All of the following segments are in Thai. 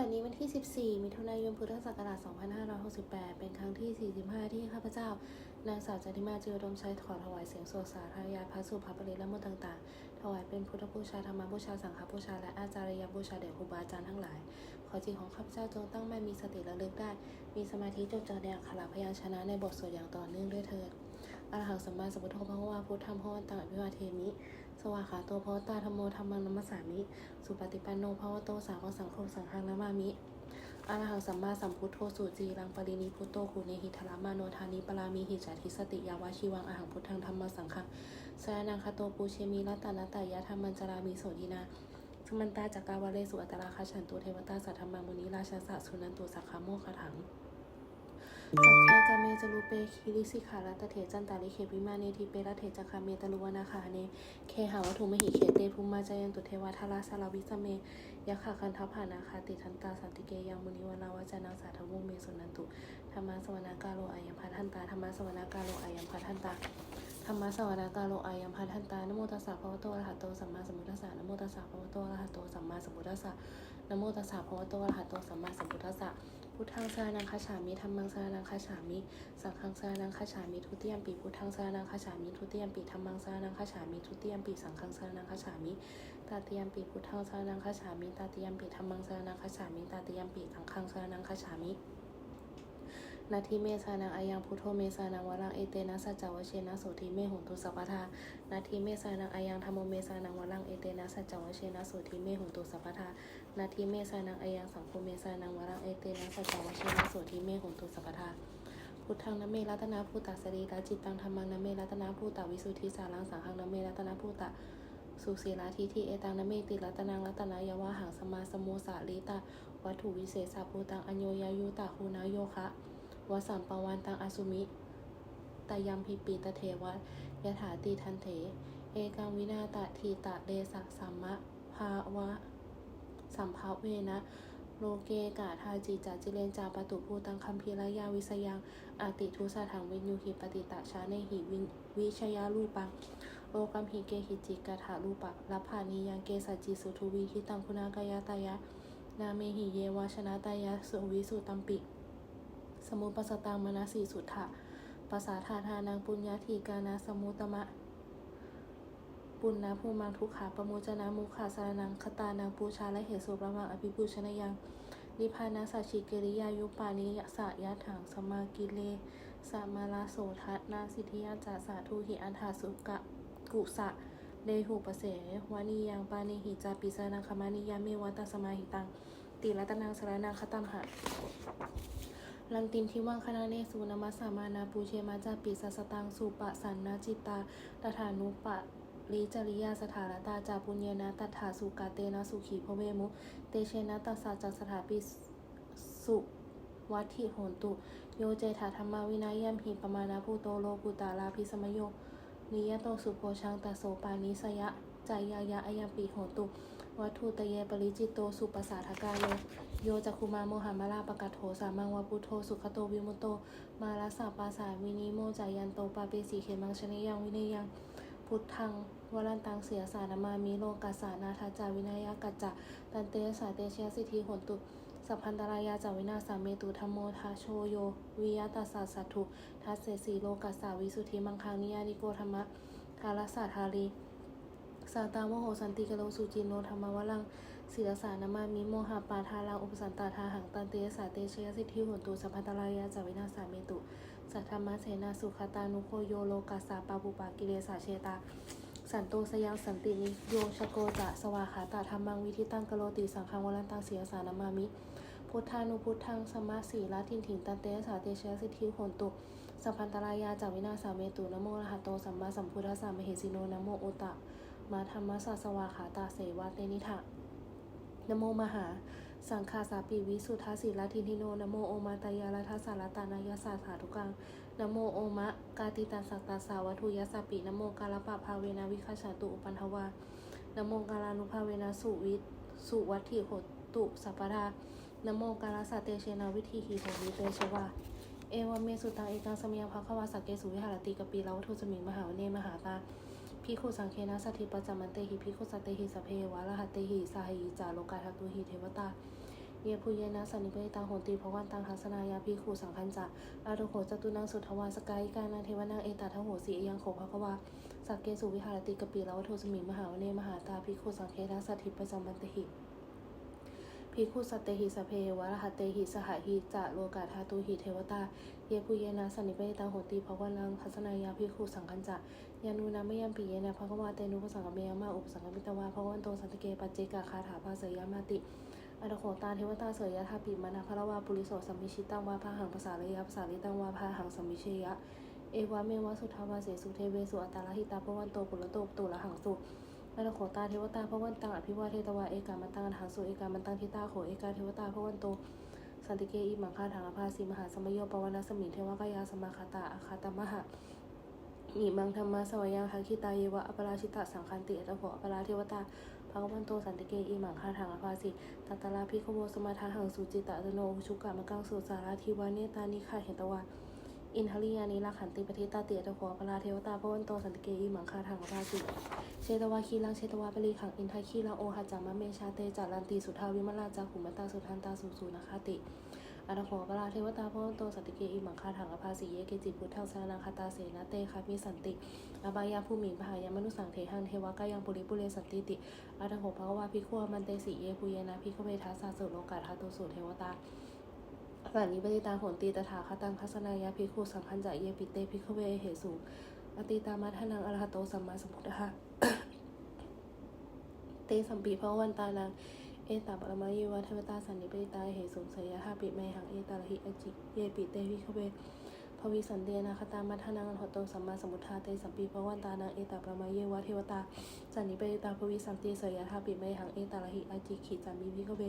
บัดนี้วันที่ 14 มิถุนายน พุทธศักราช 2568 เป็นครั้งที่ 45 ที่ข้าพเจ้า นางสาวจันทิมาจิวดมชัยขอถวายเสียงโสดสาธยายพระสุภาพปริและมนต่างๆ ถวายเป็นพุทธบูชาธรรมบูชา สังฆบูชา และอาจารยบูชาแด่ครูบาอาจารย์ทั้งหลาย ขอจิตของข้าพเจ้าจงตั้งมั่นมีสติระลึกได้ มีสมาธิจดจ่อในอักขระพยัญชนะในบทสวดอย่างต่อเนื่องด้วยเถิดอรหังสัมมาสัมพุทโธพระวาพุทธัมพวันตังอภิวาเทมิ สวากขาโตพระตาธรรมโมธรรมังนัมสามิ สุปฏิปันโนพระวโตสาวกสังโฆสังฆังนามามิอรหังสัมมาสัมพุทโธสุจีรังปรินิพุตโตคุเนหิทรมาโนทานิปรามิหิจาทิสติยาวาชิวังอาหังพุทธังธรรมสังฆังสรนังคาโตปูเชมิรัตตานตายะธรรมัญจรามิโสทินาสมันตาจักกาวาเลสุอัตราคาฉันตุเทวตาสัทธรรมังมุนิราชาสะสุนันตุสักขโมคถัง สัพเพกาเมจรูเปคิริสิขารัตเถจันตาลิเควิมาเนทิเปรัตเถจักขเมตลุวนาคาเนเคหาวัตถุมหิเคเตภูมิมาจายันตุเทวทาราสารวิสเมยะขาคันทัพผานาคาติทันตาสันติเกยังมุนิวานาวจานังสาธวุเมสุนันตุธรรมะสวนากาโลอายัมพัทันตาธรรมะสวนากาโลอายัมพัทันตาธรรมะสวนากาโลอายัมพัทันตานโมตัสสะภะวะโตอะระหะโตสัมมาสัมพุทธัสสะนโมตัสสะภะวะโตอะระหะโตสัมมาสัมพุทธัสสะนโมตัสสะภะวะโตอะระหะโตสัมมาสัมพุทธัสสะ พุทธังสารังคาฉามิธรรมังสารังคาฉามิ สังฆังสารังคาฉามิทุติยมปีพุทธังสารังคาฉามิทุติยมปีธรรมังสารังคาฉามิทุติยมปีสังฆังสารังคาฉามิตาติยมปีพุทธังสารังคาฉามิตาติยมปีธรรมังสารังคาฉามิตาติยมปีสังฆังสารังคาฉามิ นาทีเมสานังอายังพุทโธเมสานังวรังเอเตนะสัจจวเชนะโสทิเมหุนตุสัพพทานาทีเมสานังอายังธรรมโมเมสานังวรังเอเตนะสัจจวเชนะโสทิเมหุนตุสัพพทานาทีเมสานังอายังสังคุเมสานังวรังเอเตนะสัจจวเชนะโสทิเมหุนตุสัพพทาพุทธังนเมรัตนาภูตาสรีระจิตตังธรรมังนเมรัตนาภูตาวิสุทธิสารังสังฆังนเมรัตนาภูตาสุสีลาทิทิเอตังนเมติรัตนังรัตนายาวะหังสมาสมโมสาลิตาวัตถุวิเศษสาภูตังอโยยายุตาคูนาโยคะ วสัมปวันตังอสุมิตายัมพิปีตเทวะยถาติทันเถ เอกังวินาตทีตะเดสะสัมมะภาวะ สัมภาเวนะ โลเกกาทาจิจาจิเลนจาปตุภูตังคัมพีรยาวิสยังอาติทุสาถังวินยูหิปติตะชาเนหิวิวิชยาลูปังโลกัมหิเกหิจิกาถาลูปะลัพพานียังเกสัจจิสุทุวีคิตังคุณากายตายะ นาเมหิเยวาชนะตายะสุวิสุตัมปิ สมุปสตังมนาสีสุทธะภาษาธาทานังปุญญาทีกานาสมุตมะ ปุณณภูมังทุกขาปโมจนามุขาสารนังคตานังปูชาและเหตุสุประมังอภิปูชนยังนิพานาสัจฉิกิริยายุปานิยสะยะถังสมากิเลสะมาลาโสทัตนาสิทธิยาจาสาธุหิอันทาสุกะกุสะเดหุปเสวานิยังปานิหิจาปิสานังคมานิยามิวัตสมาหิตัง ติรัตนังสรนังคตัมหะ ลังตินทิวังคณะเนสูนามัสสามานาปูเชมาจาปิสสสตังสุปะสันนาจิตาตถานุปะลิจริยาสถารตาจาปุญเยนะตัถาสุกาเตนะสุขีพเวมุ เตเชนะตัสสะจัสสถาปิสุวัติโหนตุ โยเจถาธรรมวินัยยัมหิปมานาภูโตโลกุตาลาภิสมโยนิยโตสุโพชังตโสปานิสยะจายายะอายมปิโหตุ วัตถุตเยปริจิตโตสุปสาทกาโยโยจักคุมาโมหามาลาปะกัตโถสามังวาปุโทสุขโตวิมุตโต มาลาสาปาสาวินิโมจายันโตปาเปสีเขมังชนิยังวินยัง พุทธังวรันตังเสียสานามามิโลกัสสานาทาจาวินายกัจจะตันเตสาเตเชยสิทธิหนตุสัพพันตรายาจาวินาสามเมตุธรรมโมทาโชโยวิยตัสสะสัตถุทัสเสสีโลกัสสาวิสุทธิมังคังนิยานิโกธรรมะทารัสสะทารี สาตามโหสันติกโลสุจินโนธรรมวลังศิลสานามามิโมหะปาทาลังอุปสันตาทาหังตันเตสาเตชยสิทธิโหนตุสัพพันตรายาจาวินาสามเมตุสัทธรรมะเสนาสุขตานุโคโยโลกัสสาปาปุปากิเลสาเชตา สันโตสยังสันตินิโยชโกจะสวาขาตาธรรมังวิธิตังกโลติสังฆวรันตังเสียสานามามิพุทธานุพุทธังสมาสีละทินถิงตันเตสาเตชะสิทธิโหนตุสัพพันตรายาจาวินาสาเมตุนโมรหัตโตสัมมาสัมพุทธัสสะมเหสิโนนโมโอตะ มาธรรมสัสสวาขาตาเสวะเตนิทะนโมมหา สังฆาสาปิวิสุทธาสีลทินทิโนนโมโอมาตายาลทัสสารตานายาสาสาธุกังนโมโอมะ กาติตันสักตาสาวัตุยสปินโมกาลปะภาเวนะวิคัชาตุอุปันทวานโมกาลานุภาเวนะสุวิทสุวัตถิโหตุสัพพทานโมกาลสัตเตเชนะวิธีหีโหวิเตชวาเอวเมสุตังเอกังสมยังภะควาสักเกสุวิหารติกปีลาวัตุสมิงมหาเนมหาตา พิกขุสังเคนะสัทธิปัจจมันเตหิพิกขุสเตหิสเพวะรหัตเตหิสาหิจาโลกาทัตุหิเทวตาเยผู้เยนะสันนิเปตาโหติภวันตังทัสนายาภิกขุสังคัญจะอาตุโขจตุนังสุทวาสกายกานาเทวนาเอตาทโหสียังโขภควาสักเกสุวิหารติกปิลาวโทสมิมหาวเนมหาตาภิกขุสังเคทัสถิปสัมบันเตหิภิกขุสัตเตหิสเพวะรหัตเตหิสหหิจะโลกาธาตุหิเทวตา เยปุเยนะสันนิเปตังโหติภวนังพัสนายาภิกขุสังคัญจะยานูนะไม่ยัมปิเยนะภควาเตนุปสังกเมยมาอุปสังกมิตวาภวันโตสันตเกปัจเจกาคาถาภาเสยามาติอัตโขตาเทวตาเสยยะทาปิมานาภรวาปุริโสสัมมิชิตังวาภาหังภาษาเลยยะภาษาลิตังวาภาหังสัมมิเชยะเอวะเมวะสุทาวาเสสุเทเวสุอัตตาลหิตาภวันโตปุระโตตุละหังสุอัตโขตาเทวตาภวันตังอภิวาเทตวาเอกามันตังอันหังสุเอกามันตังทิตาโขเอกาเทวตาภวันโต สันติเกอิมังคาถังอภาสีมหาสมโยปวนาสมิเทวกายาสมาคาตาอาคาตมหะอิมังธรรมะสวยังทักขิตาเยวะอปราชิตะสังคันติอัตโขอปราเทวตาภะวันโตสันติเกอิมังคาถังอภาสีตัตตาลาภิกขโวสมาทาหังสุจิตะตโนชุกะมะกังสุสาราทิวาเนตานิคาเหตวา อินทริยานิลาขันติปฏิตาเตียตะขอปราเทวตาพวันโตสันติเกอิมังคาถังอภาสิเชตวาคีลังเชตวาปรีขังอินทคีลังโอหัจามะเมชาเตจารันติสุทาวิมลาจาขุมตาสุทันตาสุสูนาคาติอัตถขอปราเทวตาพวันโตสันติเกอิมังคาถังอภาสิเยเกจิพุทธังสานังคาตาเสนาเตคามิสันติอบายาภูมิพหายามนุสังเทหังเทวกายังปุริปุเรสันติติอัตถขอภควาภิกขวมันเตสิเยปุเยนะภิกขเวทัสสะสุโลกาทาตุสุเทวตา สันนิปติตาโหนตีตถาคตังคัสนายาภิกขุสังคัญจะเยปิเตภิกเวเหสุอติตามัทนังอรหตโตสัมมาสัมพุทธะเตสัมปีพระวันตานังเอตาปรมาเยวะเทวตาสันนิปติตาเหสุเสยหาปิเมหังเอตาลหิอจิเยปิเตภิกเวภวิสันเดนะคตามัทนังอรหตโตสัมมาสัมพุทธะเตสัมปีพระวันตานังเอตาปรมาเยวะเทวตาสันนิปติตาภวิสันติเสยหาปิเมหังเอตาลหิอจิขิจามิภิกเว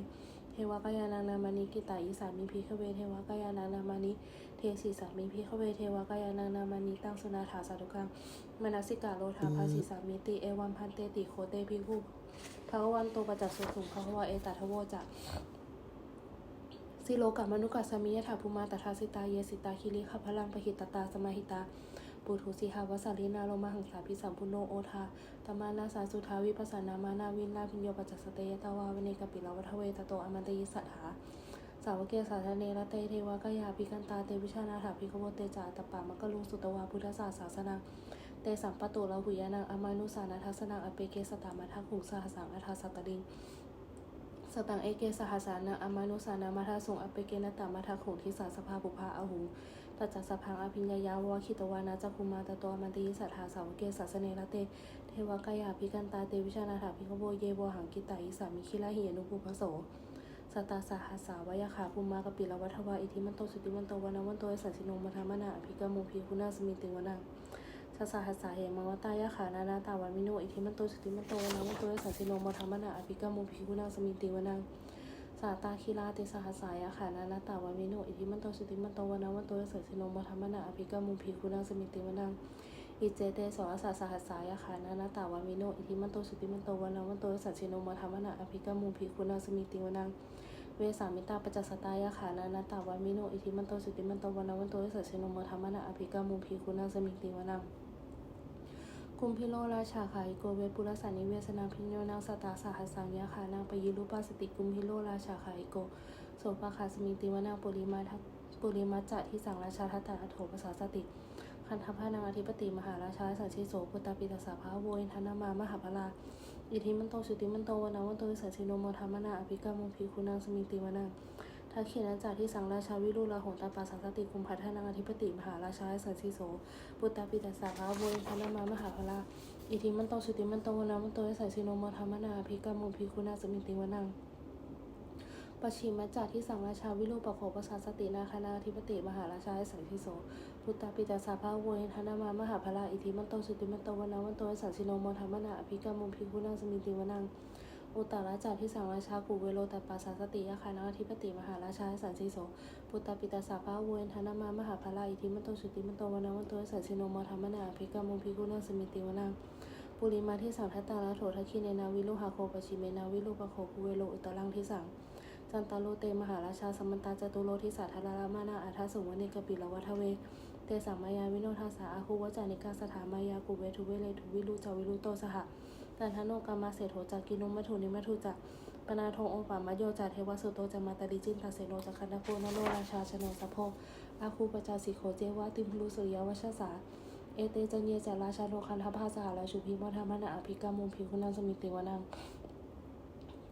เทวกายานังนามานิกิตาอิสามิพิขเวเทวกายานังนามานิเทสีสามิพิขเวเทวกายานังนามานิตั้งสุนาถาสาธุกังมนัสิกาโลธาภาสีสามิติเอวันพันเตติโคเตพิคุภะวันโตประจักษ์สุสุภะวะเอตัทโวจะสิโลกามนุกัสสมิยถาภูมาตถาสิตาเยสิตาคิริขพลังปหิตตาสมาหิตา ปุถุสิหาวสาลีนาโลมาหังสาพิสัมพุโนโอทาตมานาสาสุทาวิปัสสนามานาวินลาพิญโยปัจจสเตยตาวาเวเนกปิลาวัทเวตโตอมันตยิสัทธาสาวเกสาธเนรเตเทวากายาภิกันตาเตวิชานาถาภิกโวเตจาตปามะกะลุงสุตวาพุทธศาสาสนังเตสัมปตุลาหุยานังอมานุสานาทัสนังอเปเกสตามาทักหุงสหสังอัทาสตลิงสตังเอเกสหสานะอมานุสานามาทาสงอเปเกนตามาทาขงทิสาสภาบุพาอาหู ตัจจสพังอภิญญายาวะคิตวานาจักคุมาตโตอมันติยิสัทธาสาวกเกสาสเนรเต เทวกายาภิกันตาเตวิชานาถาภิกขโวเยวหังกิตาอิสามิคิลาหิยนุภูพโสสตาสหัสสาวาขาภูมากปิลวัทวาอิทิมันโตสุติมันโตวนาวันโตสัสิโนมัทามานาอภิกามุพีคุณาสมิติวนังสสหัสสาเหมังวตายะขานานาตาวันมิโนอิทิมันโตสุติมันโตวนาวันโตสัสิโนมัทามานาอภิกามุพีคุณาสมิติวนัง สาตาคิลาติสหัสสายะขานานาตาวามิโนอิทิมันโตสุติมันโตวนาวันโตสัสสิโนมธรรมนาอภิกามุพีคุณาสมิติวนังอิเจเตสวสาสหัสสายะขานานาตาวามิโนอิทิมันโตสุติมันโตวนาวันโตสัสสิโนมธรรมนาอภิกามุพีคุณาสมิติวนังเวสามิตาปัจจสตายะขานานาตาวามิโนอิทิมันโตสุติมันโตวนาวันโตสัสสิโนมธรรมนาอภิกามุพีคุณาสมิติวนัง กุมพิโลราชาขายโกเวปุรสันนิเวสนาพิญโยนางสตาสหัสสังยาขานางปยิรุปาสติกุมพิโลราชาขายโกโสภาคาสมิติวนาปุริมาทัปุริมาจัที่สังราชาทัตตาโถภาษาสติ คันธพานางอธิปติมหาราชาสันชิโสปุตตาปิตาสาภาโวยธนามามหาพลาอิทิมันโตสุติมันโตวนาวันโตสันชิโนโมธรรมนาอภิกามุพีคุณางสมิติวนา ทักขินาจากที่สังราชาวิรุลาโหตาปาสัสติคุมพัฒนางอธิปติมหาราชาสันชิโสปุตตาปิตาสาภาโวยธนามามหาพลาอิทิมันโตสุติมันโตวนามันโตยสัยสิโนมธรรมนาภิกามุภิคุณาสมิติวนังปชิมาจากที่สังราชาวิรูปโขปสาสตินาคณาธิปติมหาราชาสังทิโสพุตตาปิตาสาภาโวยธนามามหาพลาอิทิมันโตสุติมันโตวนามันโตสัยสิโนมธรรมนาภิกามุภิคุณาสมิติวนัง อุตตราจากที่สังราชากุเวโรตัปปาสาสติยาคานาธิปติมหาราชาสันติโสพุตตปิตาสาภาโวยธนามามหาพลาอิทิมันโตสุติมันโตวนามันโตสัยสิโนมธรรมนาภิกามุภิคุณาสมิติวนังปุริมาที่สังทัตตาละโถทัคีเนนาวิโลหาโคปชิเมนาวิโลปะโคกุเวโลอุตรังที่สังจันตาโลเตมหาราชาสมันตาจตุโลทิสาธารามานาอาทัสสุวเนกปิลวัทเวเตสัมมายาวิโนทาสาอาคูวจานิกาสถามายากุเวทุเวเลทุวิลุจาวิลุโตสหะ ตันทโนกามาเศโถจากกินุมัทุนิมัทุจักปนาโทงอปามโยจาเทวสุโตจามาตาดิจินตาเสโนจะคันาโพนโนราชาชโนสะโพอาคูปจาสิโคเจวะติมพลุสุริยวัชสาเอเตจันเยจาราชาโทคันทภาสหราชุพีมธรรมนาอภิกามุมพิคุนันสมิติวนัง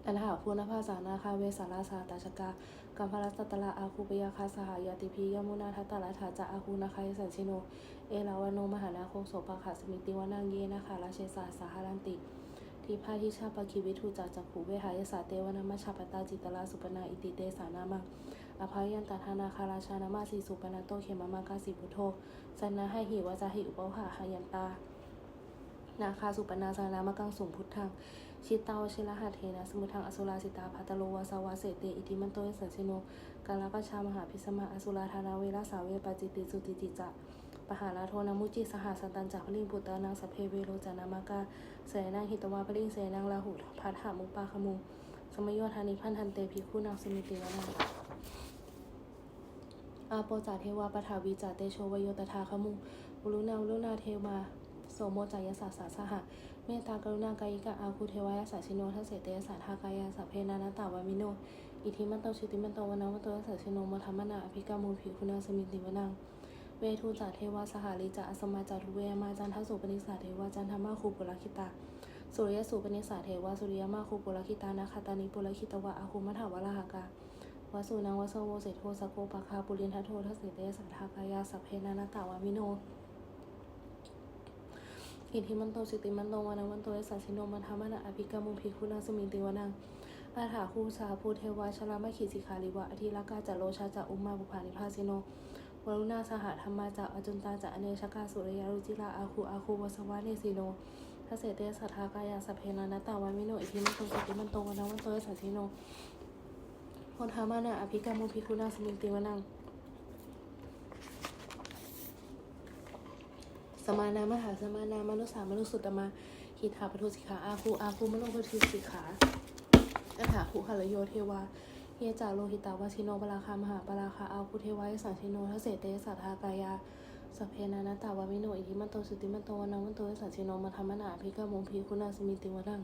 อันหาภูนภาษานาคาเวสาราสาตาชกากัมพลัสตตละอาคูปยาคาสหายาติพียมุนาทัตตละถาจะอาคูนาคายสันชิโน เอลาวโนมหานาโคโสปะขาสมิติวนังเยนาคาราเชสาสาหารันติทีพาทิชาปคิวิทูจักจักขูเวหายสาเตวนามัชฌปตาจิตตลาสุปนาอิติเตสานามังอภัยยันตทานาคาราชานามาสีสุปนาโตเขมามากาสิพุทโธสันนาให้หิวาจาหิอุปหาหายันตา นาคาสุปนาสานามกังสุงพุทธัง ชิตาวชิลหัตเทนะสมุทังอสุราสิตาภัตโลวาสาวาเสเตอิติมันโตยสันชิโนกาลปัชามหาพิสมาอสุราธานาเวราสาเวปาจิติสุติจิจะปหาลาโทนามุจิสหสันตันจักพลิงปุตตานังสเพเวโรจานามากาเสนังหิตวาพลิงเสนังลาหุพัทหามุปาขมุงสมโยธานิพันธันเตภิกขุนางสมิติวนังอาโปจาเทวาปฐาวีจาเตโชวโยตถาขมุงอุลุนาอุลุนาเทวาโสโมจายสาสาสหะ เมตตากรุณากายิกะอาคูเทวายาสัชิโนทัสเสเตยสาทากายาสัพเพนานาตาวามิโน อิทิมันโตชิติมันโตวนาวันโตยสัชิโนมธรรมนาอภิกามูผิคุณาสมินติวนัง เวทูจาเทวาสหาริจาอสมาจารุเวมาจันทสุปนิสาเทวาจันทมาคูปุรคิตา สุริยสุปนิสาเทวาสุริยมาคูปุรคิตานาคาตานิปุรคิตวะอาคูมัทวะลาหกาวสุนังวสโวเสโทสโกปะคาปุรินทโททัสเสเตยสัทธากายาสัพเพนานาตาวามิโน อิทิมันโตสิติมันโตวานาวันโตยสัสสิโนมันธรรมนะอภิกามุภิคุณาสมิงติวนังอาถาคูสาภูเทวาชลามขีสิคาลิวะอธิรากาจะโลชาจะอุมาบุภานิพาสิโนวรุณาสหธรรมาจะอจุนตาจะอเนชกาสุริยารุจิลาอาคูอาคูวสวาเนสิโนทัสเสเตสัทธากายาสเพนานาตาวามิโนอิทิมันโตสิติมันโตวานาวันโตยสัสสิโนพธรรมนะอภิกามุภิคุณาสมิงติวนัง สมานามหาสมานามนุสามนุสุตมาหิทาปทุสิกขาอาคูอาคูมโนปทุสิกขาอัฏฐาคุขะโยเทวาเฮจาโลหิตาวาชิโนปราคามหาปราคาอาคุเทวายสังชิโนทเสเตสัทธากายาสพเพนานาตาวามิโนอิทิมันโตสุติมันโตวนามันโตสังชิโนมาธรรมนาภิกามงพีคุณาสมิติวรัง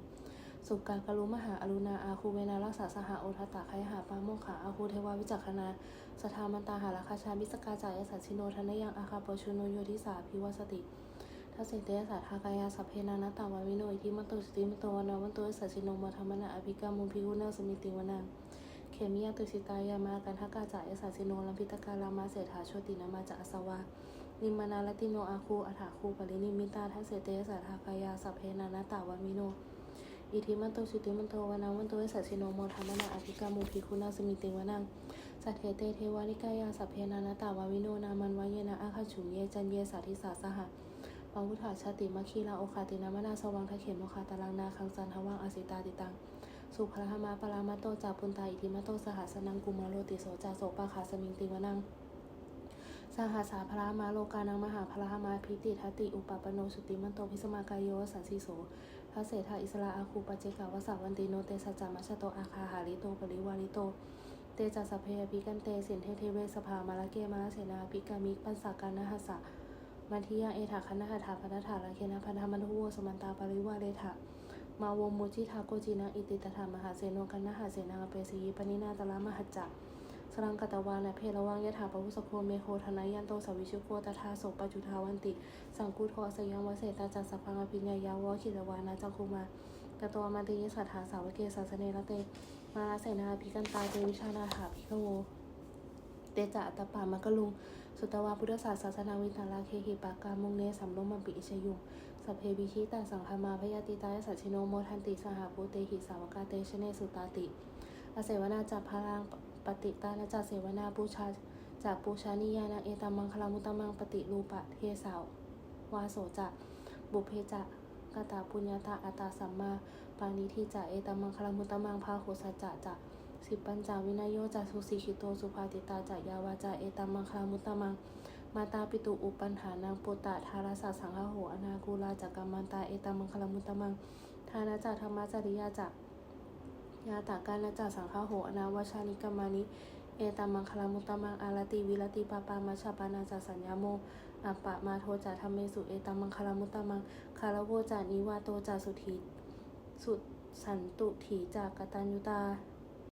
สุกากรุมหาอรุณาอาคูเวนารักษาสหโอทัตตะไคหาปาโมขาอาคูเทวาวิจักขณาสทามันตาหาราคาชามิสกาจายสัชิโนทนยังอาคาปชุโนโยทิสาพิวสติทัสเสเตยสาทากายาสัพเพนานาตาวาวิโนอิทิมันโตสติมันโตวนาวันโตสัจจิโนมธรรมนาอภิกามุพิหุนาสมิติวนาเขมิยาตุสิตายามากันทกาจายสัจจิโนลัมพิตกาลามาเศรษฐาโชตินามาจะอสวานิมานาลติโนอาคูอัฐาคูปรินิมิตาทัสเสเตยสาทากายาสัพเพนานาตาวามิโน อิทิมันโตสิติมันโตวนาวันโตสัจจิโนโมธรรมนาอภิกามุพิคุนาสมิติวนาสัทเทเตเทวานิกายาสัพเพนานาตาวาวิโนนามันวายนาอาคาฉุเยจันเยสาธิสาสหะปาวุธาชาติมัคคีลาโอคาตินามนาสวังทะเขมโมคาตาลังนาคังสันทวังอสิตาติตัง สุภรหมาปรามาโตจาปุนตาอิทิมาโตสหัสนังกุมาโลติโสจาโสปาคาสมิงติวนังสหัสสาพระมาโลกานังมหาพระมาพิติทัติอุปปโนสุติมันโตพิสมากายโยสันสีโส พระเศรษฐาอิสลาอาคูปเจกาวสาวันติโนเตสจามัชโตอาคาหาริโตปริวาริโต เตจัสสพเพปิกันเตสินเทเทเวสภามาลเกมาลเสนาปิกามิกปันสาการนหัสสะมาทิยาเอถาคณะถาพันธาลาเคนะพันธมันทุโวสมันตาปริวาเรถะมาวมุจิทาโกจินาอิติตถามหาเสโนกันนะหาเสนาเปสีปนินาตละมหัจจะ สรังกตวานะเพระวังยะถาปวุสโคเมโคทนายันโตสวิชุโกตถาโสปัจจุทาวันติ สังกุโทสยังวเสตาจัสสพังอภิญญายาวขิตวานาจักคุมากตัวมาติยสัทธาสาวเกสาสเนระเต มาลาเสนาภิกันตาเตวิชานาถาภิกโวเตจะอัตตปามะกะลุง สุตวาพุทธศาสสนาวินทาราเคหิปากามงเนสัมโลมัมปิอิชยุงสัพเพวิชิตาสังฆมาพยาติตายสัชิโนโมทันติสหาภูเตหิสาวกาเตชเนสุตาติอาเสวนาจัพารัง ปฏิตานาจาเสวนาบูชาจากปูชานิยานาเอตัมมังคลามุตตมังปฏิรูปะเทสาววาโสจะบุเพจะกตาปุญญาตาอัตาสัมมาปานิทิจะเอตัมมังคลามุตตมังพาโหสัจจะจะสิปัญจาวินายโยจัสุสีขิโตสุภาติตาจายาวาจาเอตัมมังคลามุตตมังมาตาปิตุอุปันหานังปุตตะทาราสาสังฆโหอนาคูลาจักกัมมันตาเอตัมมังคลามุตตมังทานาจาธรรมจริยาจัก ยาตากานาจาสังฆโหอนาวชานิกามานิ เอตัมมังคลามุตตมังอารติวิรติปาปามาชาปานาจาสัญญาโมอัปปะมาโทจาธรรมเมสุเอตัมมังคลามุตตมังคารโวจานิวาโตจาสุทีสุสันตุถีจากกตัญญุตา